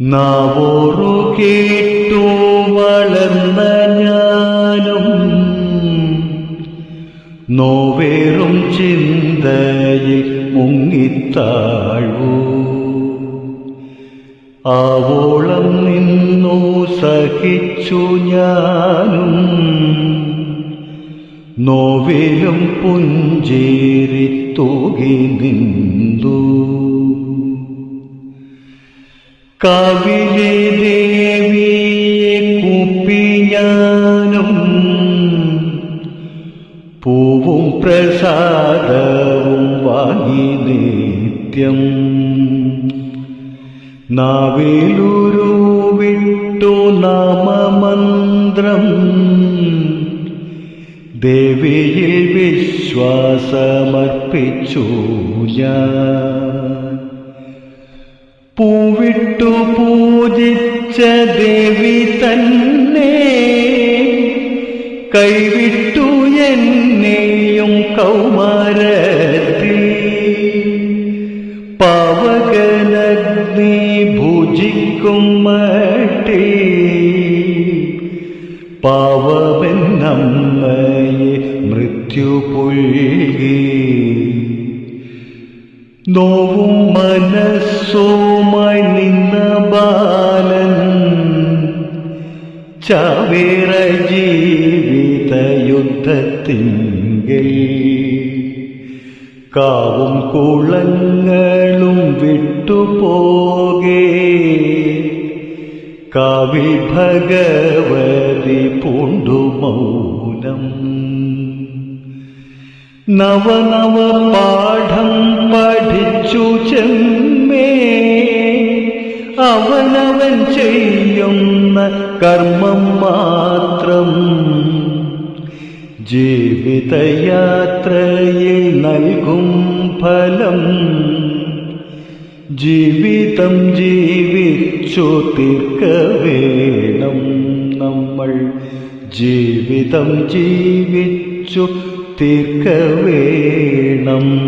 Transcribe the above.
നാവോറു കേട്ടു വളർന്ന ഞാനും. നോവേറും ചിന്തയിൽ മുങ്ങിത്താഴൂ. ആവോളം നിന്നു സഹിച്ചു ഞാനും. നോവിലും പുഞ്ചേരി തൂകി നിന്നു. കാവിലെ ദേവിയെ കൂപ്പി പൂവും പ്രസാദവും വാങ്ങി നിത്യം നാവിലുരു വിട്ടു നാമമന്ത്രം ദേവിയിൽ വിശ്വാസമർപ്പിച്ചു ഞാൻ. പൂവിട്ടു പൂജിച്ച ദേവി തന്നെ. കൈവിട്ടു എന്നെയും കൗമാരത്തിൽ. പാവകനഗ്നി ഭുജിക്കും മട്ടേ പാവമെന്നമ്മയെ മൃത്യു പുൽകി നോവും മനസ്സുമായി ചാവേറ ജീവിത യുദ്ധത്തിങ്കിൽ കാവും കുളങ്ങളും വിട്ടുപോകേ. കാവിൽ ഭഗവതി പൂണ്ടു മൗനം. നവനവ പാഠം പഠിച്ചു ചെമ്മേ. അവനവൻ ചെയ്യുന്ന കർമ്മം മാത്രം. ജീവിതയാത്രയിൽ നൽകും ഫലം. ജീവിതം ജീവിച്ചു തീർക്കവേണം നമ്മൾ. ജീവിതം ജീവിച്ചു തീർക്ക വേണം.